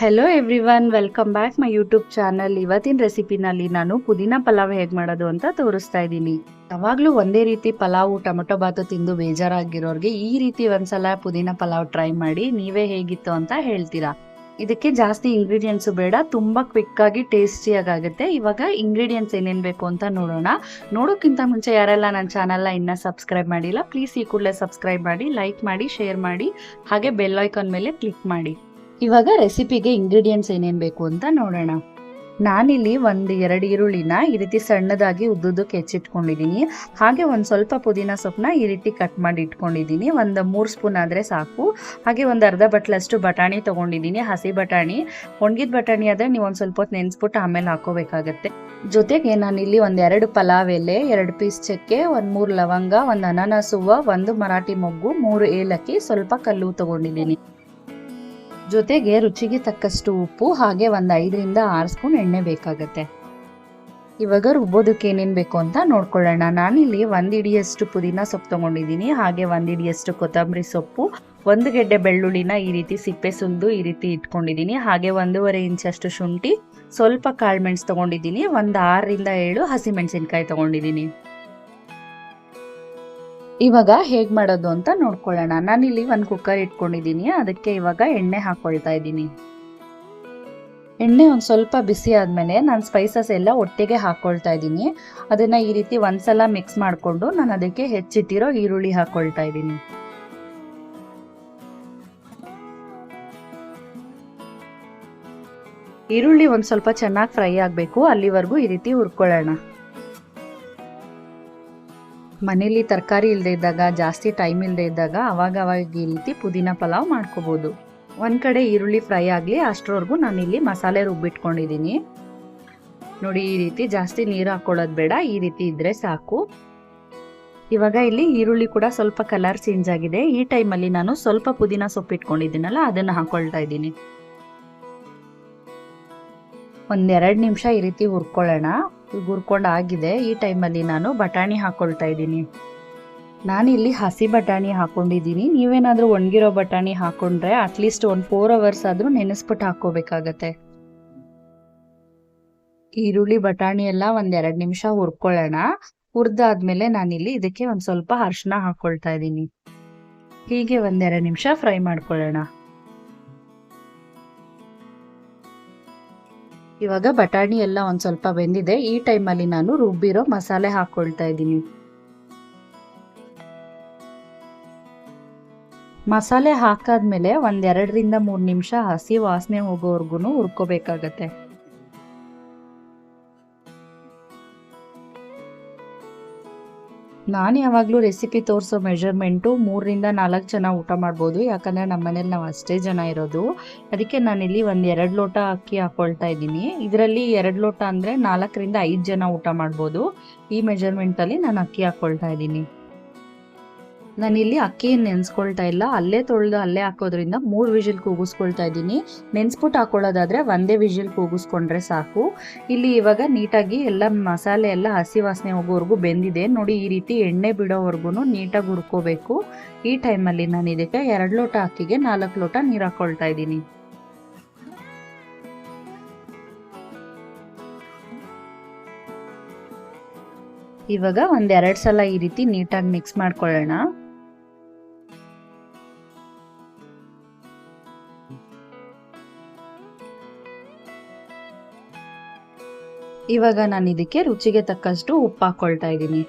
Hello everyone welcome back my YouTube channel ಇವತ್ತಿನ ರೆಸಿಪಿನಲ್ಲಿ ನಾನು ಪುದೀನ ಪಲಾವ್ ಹೇಗೆ ಮಾಡೋದು ಅಂತ ತೋರಿಸ್ತಾ ಇದ್ದೀನಿ. ಯಾವಾಗಲೂ ಒಂದೇ ರೀತಿ ಪಲಾವು, ಟೊಮೆಟೊ ಬಾತು ತಿಂದು ಬೇಜಾರಾಗಿರೋರಿಗೆ ಈ ರೀತಿ ಒಂದ್ಸಲ ಪುದೀನ ಪಲಾವ್ ಟ್ರೈ ಮಾಡಿ, ನೀವೇ ಹೇಗಿತ್ತು ಅಂತ ಹೇಳ್ತೀರಾ. ಇದಕ್ಕೆ ಜಾಸ್ತಿ ಇಂಗ್ರೀಡಿಯೆಂಟ್ಸು ಬೇಡ, ತುಂಬ ಕ್ವಿಕ್ಕಾಗಿ ಟೇಸ್ಟಿಯಾಗಿ ಆಗುತ್ತೆ ಇವಾಗ ಇಂಗ್ರೀಡಿಯೆಂಟ್ಸ್ ಏನೇನು ಬೇಕು ಅಂತ ನೋಡೋಣ. ನೋಡೋಕ್ಕಿಂತ ಮುಂಚೆ ಯಾರೆಲ್ಲ ನನ್ನ ಚಾನಲ್ನ ಇನ್ನೂ ಸಬ್ಸ್ಕ್ರೈಬ್ ಮಾಡಿಲ್ಲ ಪ್ಲೀಸ್ ಈ ಕೂಡಲೇ ಸಬ್ಸ್ಕ್ರೈಬ್ ಮಾಡಿ ಲೈಕ್ ಮಾಡಿ ಶೇರ್ ಮಾಡಿ, ಹಾಗೆ ಬೆಲ್ ಐಕಾನ್ ಮೇಲೆ ಕ್ಲಿಕ್ ಮಾಡಿ. ಇವಾಗ ರೆಸಿಪಿಗೆ ಇಂಗ್ರೀಡಿಯೆಂಟ್ಸ್ ಏನೇನು ಬೇಕು ಅಂತ ನೋಡೋಣ. ನಾನಿಲ್ಲಿ ಒಂದು ಎರಡು ಈರುಳ್ಳಿನ ಈ ರೀತಿ ಸಣ್ಣದಾಗಿ ಉದ್ದುದ್ದಕ್ಕೆ ಹೆಚ್ಚಿಟ್ಕೊಂಡಿದ್ದೀನಿ ಹಾಗೆ ಒಂದು ಸ್ವಲ್ಪ ಪುದೀನ ಸೊಪ್ಪನ್ನ ಈ ರೀತಿ ಕಟ್ ಮಾಡಿ ಇಟ್ಕೊಂಡಿದ್ದೀನಿ ಒಂದು ಮೂರು ಸ್ಪೂನ್ ಆದರೆ ಸಾಕು. ಹಾಗೆ ಒಂದು ಅರ್ಧ ಬಟ್ಲಷ್ಟು ಬಟಾಣಿ ತೊಗೊಂಡಿದ್ದೀನಿ ಹಸಿ ಬಟಾಣಿ. ಒಣಗಿದ ಬಟಾಣಿ ಆದರೆ ನೀವು ಒಂದು ಸ್ವಲ್ಪ ಹೊತ್ತು ನೆನೆಸ್ಬಿಟ್ಟು ಆಮೇಲೆ ಹಾಕೋಬೇಕಾಗತ್ತೆ. ಜೊತೆಗೆ ನಾನಿಲ್ಲಿ ಒಂದು ಎರಡು ಪಲಾವ್ ಎಲೆ, ಎರಡು ಪೀಸ್ ಚಕ್ಕೆ, ಒಂದು ಮೂರು ಲವಂಗ, ಒಂದು ಅನಾನಸ್ ಹೂವು, ಒಂದು ಮರಾಠಿ ಮೊಗ್ಗು, ಮೂರು ಏಲಕ್ಕಿ, ಸ್ವಲ್ಪ ಕಲ್ಲು ತೊಗೊಂಡಿದ್ದೀನಿ ಜೊತೆಗೆ ರುಚಿಗೆ ತಕ್ಕಷ್ಟು ಉಪ್ಪು, ಹಾಗೆ ಒಂದು ಐದರಿಂದ ಆರು ಸ್ಪೂನ್ ಎಣ್ಣೆ ಬೇಕಾಗುತ್ತೆ. ಇವಾಗ ರುಬ್ಬೋದಕ್ಕೆ ಏನೇನು ಬೇಕು ಅಂತ ನೋಡ್ಕೊಳ್ಳೋಣ. ನಾನಿಲ್ಲಿ ಒಂದು ಇಡಿಯಷ್ಟು ಪುದೀನ ಸೊಪ್ಪು ತೊಗೊಂಡಿದ್ದೀನಿ. ಹಾಗೆ ಒಂದು ಇಡಿಯಷ್ಟು ಕೊತ್ತಂಬರಿ ಸೊಪ್ಪು, ಒಂದು ಗೆಡ್ಡೆ ಬೆಳ್ಳುಳ್ಳಿನ ಈ ರೀತಿ ಸಿಪ್ಪೆ ಸುಲಿದು ಈ ರೀತಿ ಇಟ್ಕೊಂಡಿದ್ದೀನಿ. ಹಾಗೆ ಒಂದೂವರೆ ಇಂಚಷ್ಟು ಶುಂಠಿ, ಸ್ವಲ್ಪ ಕಾಳುಮೆಣಸು ತೊಗೊಂಡಿದ್ದೀನಿ. ಒಂದು ಆರರಿಂದ ಏಳು ಹಸಿಮೆಣಸಿನ್ಕಾಯಿ ತೊಗೊಂಡಿದ್ದೀನಿ. ಇವಾಗ ಹೇಗೆ ಮಾಡೋದು ಅಂತ ನೋಡ್ಕೊಳ್ಳೋಣ. ನಾನಿಲ್ಲಿ ಒಂದು ಕುಕ್ಕರ್ ಇಟ್ಕೊಂಡಿದ್ದೀನಿ. ಅದಕ್ಕೆ ಇವಾಗ ಎಣ್ಣೆ ಹಾಕೊಳ್ತಾ ಇದ್ದೀನಿ. ಎಣ್ಣೆ ಒಂದು ಸ್ವಲ್ಪ ಬಿಸಿ ಆದಮೇಲೆ ನಾನು ಸ್ಪೈಸಸ್ ಎಲ್ಲ ಒಟ್ಟಿಗೆ ಹಾಕ್ಕೊಳ್ತಾ ಇದ್ದೀನಿ. ಅದನ್ನು ಈ ರೀತಿ ಒಂದ್ಸಲ ಮಿಕ್ಸ್ ಮಾಡಿಕೊಂಡು ನಾನು ಅದಕ್ಕೆ ಹೆಚ್ಚಿಟ್ಟಿರೋ ಈರುಳ್ಳಿ ಹಾಕ್ಕೊಳ್ತಾ ಇದ್ದೀನಿ. ಈರುಳ್ಳಿ ಒಂದು ಸ್ವಲ್ಪ ಚೆನ್ನಾಗಿ ಫ್ರೈ ಆಗಬೇಕು. ಅಲ್ಲಿವರೆಗೂ ಈ ರೀತಿ ಹುರ್ಕೊಳ್ಳೋಣ. ಮನೇಲಿ ತರಕಾರಿ ಇಲ್ಲದೆ ಇದ್ದಾಗ, ಜಾಸ್ತಿ ಟೈಮ್ ಇಲ್ಲದೆ ಇದ್ದಾಗ ಅವಾಗ ಅವಾಗ ಈ ರೀತಿ ಪುದೀನ ಪಲಾವ್ ಮಾಡ್ಕೋಬೋದು. ಒಂದು ಕಡೆ ಈರುಳ್ಳಿ ಫ್ರೈ ಆಗಲಿ, ಅಷ್ಟರವರೆಗೂ ಇಲ್ಲಿ ಮಸಾಲೆ ರುಬ್ಬಿಟ್ಕೊಂಡಿದ್ದೀನಿ ನೋಡಿ, ಈ ರೀತಿ ಜಾಸ್ತಿ ನೀರು ಹಾಕ್ಕೊಳ್ಳೋದು ಬೇಡ, ಈ ರೀತಿ ಇದ್ದರೆ ಸಾಕು. ಇವಾಗ ಇಲ್ಲಿ ಈರುಳ್ಳಿ ಕೂಡ ಸ್ವಲ್ಪ ಕಲರ್ ಚೇಂಜ್ ಆಗಿದೆ. ಈ ಟೈಮಲ್ಲಿ ನಾನು ಸ್ವಲ್ಪ ಪುದೀನ ಸೊಪ್ಪು ಇಟ್ಕೊಂಡಿದ್ದೀನಲ್ಲ, ಅದನ್ನು ಹಾಕ್ಕೊಳ್ತಾ ಇದ್ದೀನಿ. ಒಂದೆರಡು ನಿಮಿಷ ಈ ರೀತಿ ಹುರ್ಕೊಳ್ಳೋಣ. ಹುರ್ಕೊಂಡು ಆಗಿದೆ ಈ ಟೈಮಲ್ಲಿ ನಾನು ಬಟಾಣಿ ಹಾಕ್ಕೊಳ್ತಾ ಇದ್ದೀನಿ. ನಾನಿಲ್ಲಿ ಹಸಿ ಬಟಾಣಿ ಹಾಕ್ಕೊಂಡಿದ್ದೀನಿ ನೀವೇನಾದರೂ ಒಣಗಿರೋ ಬಟಾಣಿ ಹಾಕ್ಕೊಂಡ್ರೆ ಅಟ್ಲೀಸ್ಟ್ ಒಂದು ಫೋರ್ ಅವರ್ಸ್ ಆದರೂ ನೆನೆಸ್ಬಿಟ್ಟು ಹಾಕ್ಕೋಬೇಕಾಗತ್ತೆ. ಈರುಳ್ಳಿ ಬಟಾಣಿ ಎಲ್ಲ ಒಂದೆರಡು ನಿಮಿಷ ಹುರ್ಕೊಳ್ಳೋಣ. ಹುರಿದಾದ್ಮೇಲೆ ನಾನಿಲ್ಲಿ ಇದಕ್ಕೆ ಒಂದು ಸ್ವಲ್ಪ ಅರ್ಶನ ಹಾಕ್ಕೊಳ್ತಾ ಇದ್ದೀನಿ. ಹೀಗೆ ಒಂದೆರಡು ನಿಮಿಷ ಫ್ರೈ ಮಾಡ್ಕೊಳ್ಳೋಣ. ಇವಾಗ ಬಟಾಣಿ ಎಲ್ಲ ಒಂದು ಸ್ವಲ್ಪ ಬೆಂದಿದೆ. ಈ ಟೈಮಲ್ಲಿ ನಾನು ರುಬ್ಬಿರೋ ಮಸಾಲೆ ಹಾಕ್ಕೊಳ್ತಾ ಇದ್ದೀನಿ. ಮಸಾಲೆ ಹಾಕಾದ್ಮೇಲೆ ಒಂದೆರಡರಿಂದ ಮೂರು ನಿಮಿಷ ಹಸಿ ವಾಸನೆ ಹೋಗೋವರೆಗೂ ಹುರ್ಕೋಬೇಕಾಗತ್ತೆ. ನಾನು ಯಾವಾಗಲೂ ರೆಸಿಪಿ ತೋರಿಸೋ ಮೆಷರ್ಮೆಂಟು ಮೂರರಿಂದ ನಾಲ್ಕು ಜನ ಊಟ ಮಾಡ್ಬೋದು. ಯಾಕಂದರೆ ನಮ್ಮ ಮನೇಲಿ ನಾವು ಅಷ್ಟೇ ಜನ ಇರೋದು. ಅದಕ್ಕೆ ನಾನಿಲ್ಲಿ ಒಂದು ಎರಡು ಲೋಟ ಅಕ್ಕಿ ಹಾಕ್ಕೊಳ್ತಾ ಇದ್ದೀನಿ. ಇದರಲ್ಲಿ ಎರಡು ಲೋಟ ಅಂದರೆ ನಾಲ್ಕರಿಂದ ಐದು ಜನ ಊಟ ಮಾಡ್ಬೋದು. ಈ ಮೆಜರ್ಮೆಂಟಲ್ಲಿ ನಾನು ಅಕ್ಕಿ ಹಾಕ್ಕೊಳ್ತಾ ಇದ್ದೀನಿ. ನಾನಿಲ್ಲಿ ಅಕ್ಕಿಯನ್ನು ನೆನೆಸ್ಕೊಳ್ತಾ ಇಲ್ಲ. ಅಲ್ಲೇ ತೊಳೆದು ಅಲ್ಲೇ ಹಾಕೋದ್ರಿಂದ ಮೂರು ವಿಜಿಲ್ ಕೂಗಿಸ್ಕೊಳ್ತಾ ಇದ್ದೀನಿ. ನೆನೆಸ್ಬಿಟ್ಟು ಹಾಕೊಳ್ಳೋದಾದರೆ ಒಂದೇ ವಿಜಿಲ್ ಕೂಗಿಸ್ಕೊಂಡ್ರೆ ಸಾಕು. ಇಲ್ಲಿ ಇವಾಗ ನೀಟಾಗಿ ಎಲ್ಲ ಮಸಾಲೆ ಎಲ್ಲ ಹಸಿ ವಾಸನೆ ಹೋಗೋವರೆಗೂ ಬೆಂದಿದೆ. ನೋಡಿ ಈ ರೀತಿ ಎಣ್ಣೆ ಬಿಡೋವರೆಗೂ ನೀಟಾಗಿ ಹುರ್ಕೋಬೇಕು. ಈ ಟೈಮಲ್ಲಿ ನಾನು ಇದಕ್ಕೆ ಎರಡು ಲೋಟ ಅಕ್ಕಿಗೆ ನಾಲ್ಕು ಲೋಟ ನೀರು ಹಾಕ್ಕೊಳ್ತಾ ಇದ್ದೀನಿ. ಇವಾಗ ಒಂದೆರಡು ಸಲ ಈ ರೀತಿ ನೀಟಾಗಿ ಮಿಕ್ಸ್ ಮಾಡ್ಕೊಳ್ಳೋಣ. ಇವಾಗ ನಾನು ಇದಕ್ಕೆ ರುಚಿಗೆ ತಕ್ಕಷ್ಟು ಉಪ್ಪು ಹಾಕ್ಕೊಳ್ತಾ ಇದ್ದೀನಿ.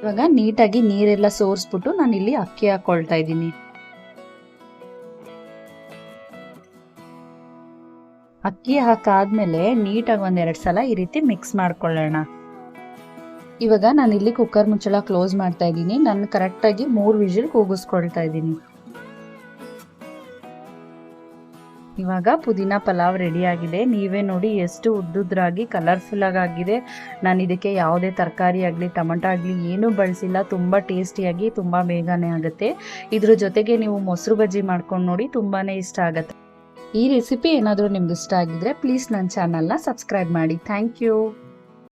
ಇವಾಗ ನೀಟಾಗಿ ನೀರೆಲ್ಲ ಸೋರಿಸ್ಬಿಟ್ಟು ನಾನು ಇಲ್ಲಿ ಅಕ್ಕಿ ಹಾಕೊಳ್ತಾ ಇದ್ದೀನಿ. ಅಕ್ಕಿ ಹಾಕಾದ್ಮೇಲೆ ನೀಟಾಗಿ ಒಂದೆರಡು ಸಲ ಈ ರೀತಿ ಮಿಕ್ಸ್ ಮಾಡ್ಕೊಳ್ಳೋಣ. ಇವಾಗ ನಾನು ಇಲ್ಲಿ ಕುಕ್ಕರ್ ಮುಚ್ಚಳ ಕ್ಲೋಸ್ ಮಾಡ್ತಾ ಇದ್ದೀನಿ. ನಾನು ಕರೆಕ್ಟಾಗಿ ಮೂರು ವಿಷಲ್ ಕೂಗಿಸ್ಕೊಳ್ತಾ ಇದ್ದೀನಿ. ಇವಾಗ ಪುದೀನ ಪಲಾವ್ ರೆಡಿ ಆಗಿದೆ ನೀವೇ ನೋಡಿ ಎಷ್ಟು ಉದ್ದುದ್ರಾಗಿ ಕಲರ್ಫುಲ್ಲಾಗಿ ಆಗಿದೆ ನಾನು ಇದಕ್ಕೆ ಯಾವುದೇ ತರಕಾರಿ ಆಗಲಿ, ಟೊಮೆಟೊ ಆಗಲಿ ಏನೂ ಬಳಸಿಲ್ಲ. ತುಂಬ ಟೇಸ್ಟಿಯಾಗಿ, ತುಂಬ ಬೇಗನೆ ಆಗುತ್ತೆ. ಇದ್ರ ಜೊತೆಗೆ ನೀವು ಮೊಸರು ಬಜ್ಜಿ ಮಾಡ್ಕೊಂಡು ನೋಡಿ ತುಂಬಾ ಇಷ್ಟ ಆಗುತ್ತೆ. ಈ ರೆಸಿಪಿ ಏನಾದರೂ ನಿಮ್ಗೆ ಇಷ್ಟ ಆಗಿದ್ರೆ, ಪ್ಲೀಸ್ ನನ್ನ ಚಾನಲ್ನ ಸಬ್ಸ್ಕ್ರೈಬ್ ಮಾಡಿ. Thank you.